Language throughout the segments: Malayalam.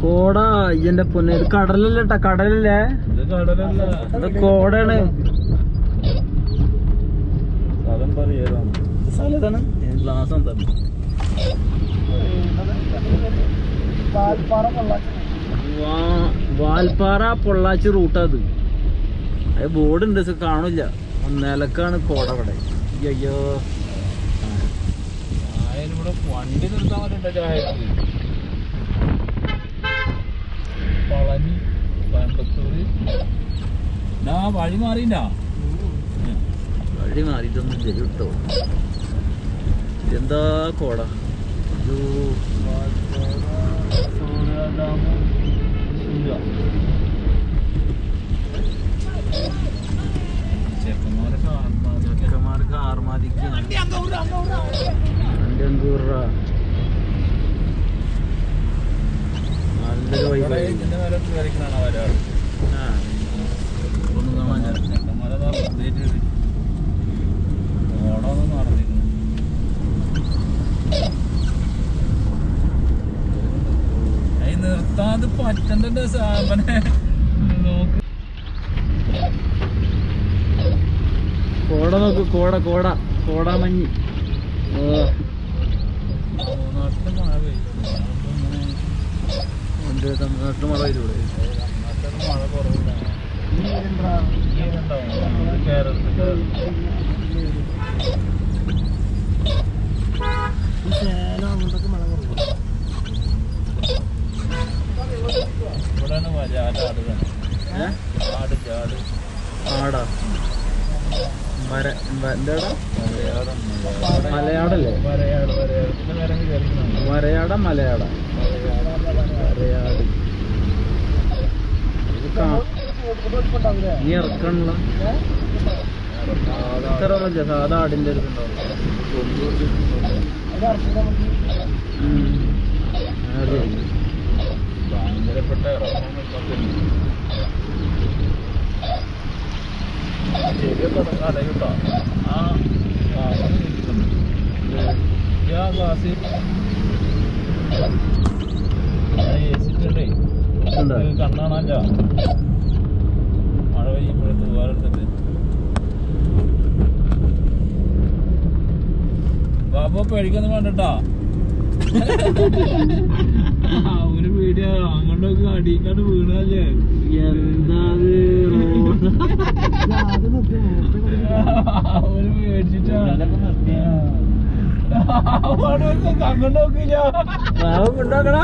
കോട ഇതിന്റെ പൊന്നെ. ഇത് കടലല്ലേ ട്ടാ കടലല്ലേ? ഇത് കോടാണ്. ഗ്ലാസ് എന്താണ് വാൽപ്പാറ പൊള്ളാച്ചി. റൂട്ടാ അത്. അത് ബോർഡ് ഉണ്ട് പക്ഷെ കാണില്ല. നിലക്കാണ് കോട അവിടെ. അയ്യോ ഇവിടെ വണ്ടി നിർത്താൻ പറ്റണ്ട വഴി മാറിയില്ല. വഴി മാറിയിട്ടൊന്നും ശരി കിട്ടോ എന്താ കോട? ചെക്കന്മാരൊക്കെ ആത്മാർത്ഥ ചെക്കന്മാർക്ക് ആർമാദിക്കാണ് നല്ലൊരു വൈബായി നിർത്താതെ പിന്നെ നോക്ക്. കോട നോക്ക് കോട കോട കോട മഞ്ഞ്. മഴ തമിഴ്നാട്ടിൽ മഴ മഴ ഈരുണ്ടാവും ആട് മര എന്താടാ? മലയാടല്ലേ വരയാട് മലയാട വരയാട്. നീ ഇറക്കണല്ലോ. ഇത്ര സാധാ ആടിന്റെ അടുത്തുണ്ടാവും ഭയങ്കരപ്പെട്ട ശരിയൊക്കെ അടയൂട്ടോ ആ ആ ക്ലാസ്സിൽ ഏസിട്ടുണ്ടേ? കണ്ണാണല്ല മഴ പെയ്യുമ്പോഴത്തെ വേറെടുത്തിട്ട് ബാബു പേടിക്കൊന്നും വേണ്ടട്ടാ അങ്ങോട്ടൊക്കെ വീണല്ലേ എന്താ അവർ പേടിച്ചിട്ടാ അങ്ങോട്ട് നോക്കില്ല. ഉണ്ടാക്കണ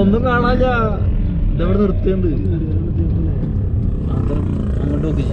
ഒന്നും കാണാനില്ല ഇതവിടെ നിർത്തിയുണ്ട് അങ്ങോട്ട് നോക്കി